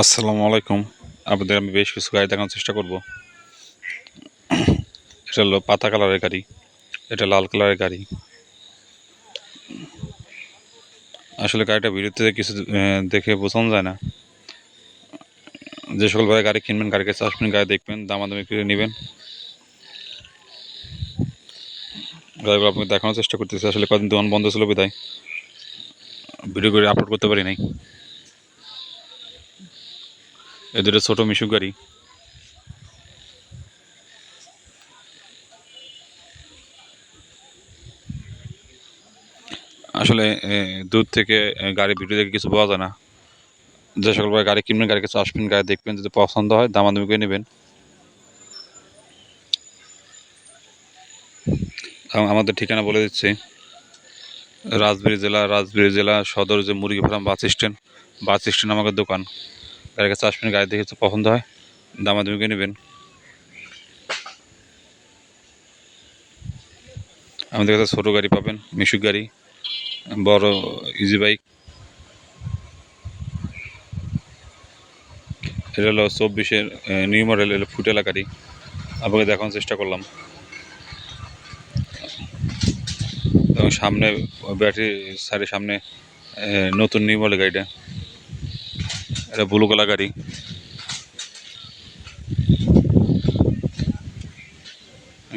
আসসালামু আলাইকুম। আপনাদের আমি বেশ কিছু গাড়ি দেখানোর চেষ্টা করব। এটা হলো পাতা কালারের গাড়ি, এটা লাল কালারের গাড়ি। আসলে গাড়িটা ভিডিওতে কিছু দেখে বোঝানো যায় না। যে সকল ভাই গাড়ি কিনবেন, গাড়ির কাছে আসবেন, গাড়ি দেখবেন, দামাদামি করে নেবেন। গাড়িগুলো আপনাকে দেখানোর চেষ্টা করতেছি। আসলে কদিন দোকান বন্ধ ছিল বিদায়। ভিডিও করে আপলোড করতে পারি নাই। এ দুটো ছোটো গাড়ি। আসলে দূর থেকে গাড়ি ভিডিও দেখে কিছু পাওয়া যায় না। যে সকল গাড়ি কিনবেন, গাড়ির কাছে আসবেন, গাড়ি দেখবেন, যদি পছন্দ হয়, দামাদামি করে নেবেন। আমাদের ঠিকানা বলে দিচ্ছি। রাজবাড়ী জেলা রাজবাড়ী জেলা সদর যে মুরগি farm bus stand bus stand আমাদের দোকান। গাড়ির কাছে আসবেন, গাড়ি দেখে যদি পছন্দ হয়, দামাদামি করে নেবেন। আমাদের কাছে ছোটো গাড়ি পাবেন, মিশুক গাড়ি, বড় ইজি বাইক এটা হলো চব্বিশের নিউ মডেল হলো ফুটেলা গাড়ি। আপনাকে দেখানোর চেষ্টা করলাম। এবং সামনে, ব্যাটারি সারি সামনে নতুন নিউ মডেল গাড়িটা। এটা ব্লু কালার গাড়ি।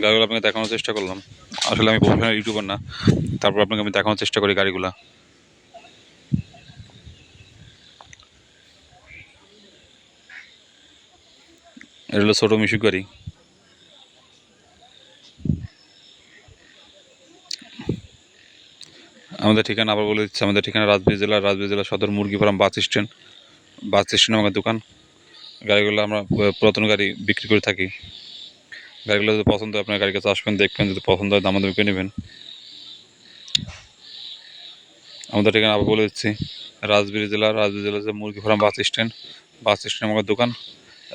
গাড়িগুলো আপনাকে দেখানোর চেষ্টা করলাম। আসলে আমি প্রফেশনাল ইউটিউবার না। তারপর আপনাকে আমি দেখানোর চেষ্টা করি গাড়িগুলা। এটা হলো ছোটো মিশুক গাড়ি। আমাদের ঠিকানা আবার বলে দিচ্ছি। আমাদের ঠিকানা রাজবাড়ী জেলা রাজবাড়ী জেলা সদর মুরগি farm bus stand. Bus stand আমাদের দোকান। গাড়িগুলো আমরা পুরাতন গাড়ি বিক্রি করে থাকি। গাড়িগুলো যদি পছন্দ হয়, আপনার গাড়ির কাছে আসবেন, দেখবেন, যদি পছন্দ হয় দামাদামি করে নেবেন। আমাদের ঠিকানা আবার বলে দিচ্ছি রাজবাড়ী জেলা রাজবাড়ী জেলা যে মুরগি farm bus stand. Bus stand আমাদের দোকান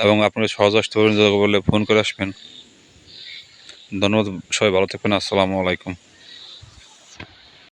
এবং আপনারা সহজ আসতে পারেন বললে ফোন করে আসবেন। ধন্যবাদ সবাই, ভালো থাকবেন, আসসালামু আলাইকুম।